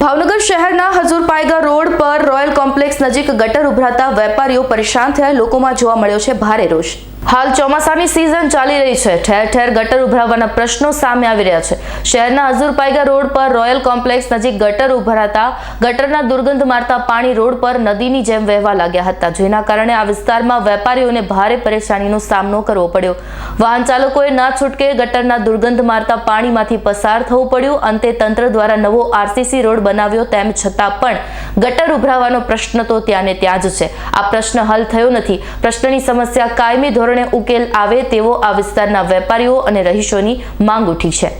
ભાવનગર શહેરના હજુરપાયગા રોડ પર royal complex નજીક ગટર ઉભરાતા વેપારીઓ પરેશાન થયા. લોકોમાં જોવા મળ્યો છે ભારે રોષ. હાલ ચોમાસાની સિઝન ચાલી રહી છે. ઠેર ઠેર ગટર ઉભરાવાના પ્રશ્નો સામે આવી રહ્યા છે. શહેરના હજુરપાયગા રોડ પર રોયલ કોમ્પ્લેક્સ નજીક ગટર ઉભરાતા ગટરના દુર્ગંધ મારતા પાણી રોડ પર નદીની જેમ વહેવા લાગ્યા હતા. જેના કારણે આ વિસ્તારમાં વેપારીઓને ભારે પરેશાનીનો સામનો કરવો પડ્યો. વાહન ચાલકોએ ના છૂટકે ગટરના દુર્ગંધ મારતા પાણીમાંથી પસાર થવું પડ્યું. અંતે તંત્ર દ્વારા નવો આરસીસી રોડ બનાવ્યો તેમ છતાં પણ ગટર ઉભરાવાનો પ્રશ્ન તો ત્યાં ને ત્યાં જ છે. આ પ્રશ્ન હલ થયો નથી. પ્રશ્નની સમસ્યા કાયમી ધોરણે ઉકેલ આવે તેવો આ વિસ્તારના વેપારીઓ અને રહીશોની માંગ ઉઠી છે.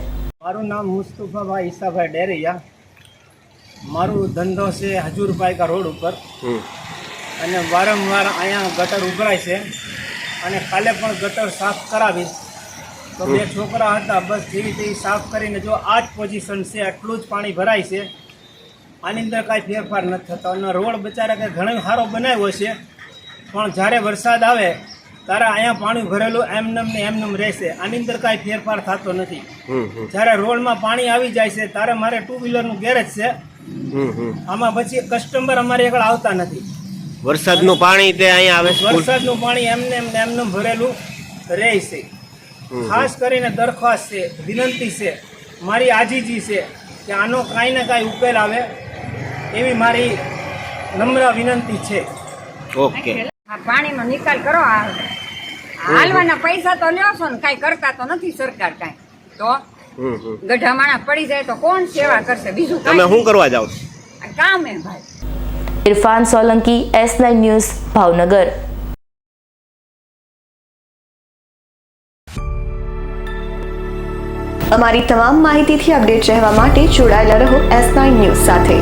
મારું નામ મુસ્તુફાભાઈ ઈસાભાઈ ડેરિયા. મારું ધંધો છે હજુર પાયકા રોડ ઉપર. અને વારંવાર અહીંયા ગટર ઉભરાય છે. અને કાલે પણ ગટર સાફ કરાવીશ તો બે છોકરા હતા બસ જેવી તેવી સાફ કરીને જો આ જ પોઝિશન છે આટલું જ પાણી ભરાય છે. આની અંદર કાંઈ ફેરફાર નથી થતો. અને રોડ બચારા કે ઘણો સારો બનાવ્યો છે. પણ જ્યારે વરસાદ આવે ત્યારે અહીંયા પાણી ભરેલું એમનેમ ને એમનેમ રહેશે. આની અંદર કાંઈ ફેરફાર થતો નથી. જ્યારે રોડમાં પાણી આવી જાય છે ત્યારે મારે ટુ વ્હીલરનું ગેરેજ છે આમાં પછી કસ્ટમર અમારે આગળ આવતા નથી. વરસાદનું પાણી તે અહીંયા આવે છે? વરસાદનું પાણી એમને એમને એમનેમ ભરેલું રહે છે. ખાસ કરીને દરખાસ્ત છે વિનંતી છે મારી આજીજી છે કે આનો કાંઈ ને કાંઈ ઉકેલ આવે એવી મારી નમ્ર વિનંતી છે. ઓકે. આ પાણીનો નિકાલ કરો આ હાલવાના પૈસા તો લ્યો છો ને કાંઈ કરતા તો નથી સરકાર કાંઈ. તો. ગઢા માણા પડી જાય તો કોણ સેવા કરશે? બીજું તમે શું કરવા જાવ? કામ એ ભાઈ. Irfan Solanki S nine news Bhavnagar. અમારી તમામ માહિતીથી અપડેટ રહેવા માટે જોડાયેલા રહો એસ નાઇન ન્યૂઝ સાથે.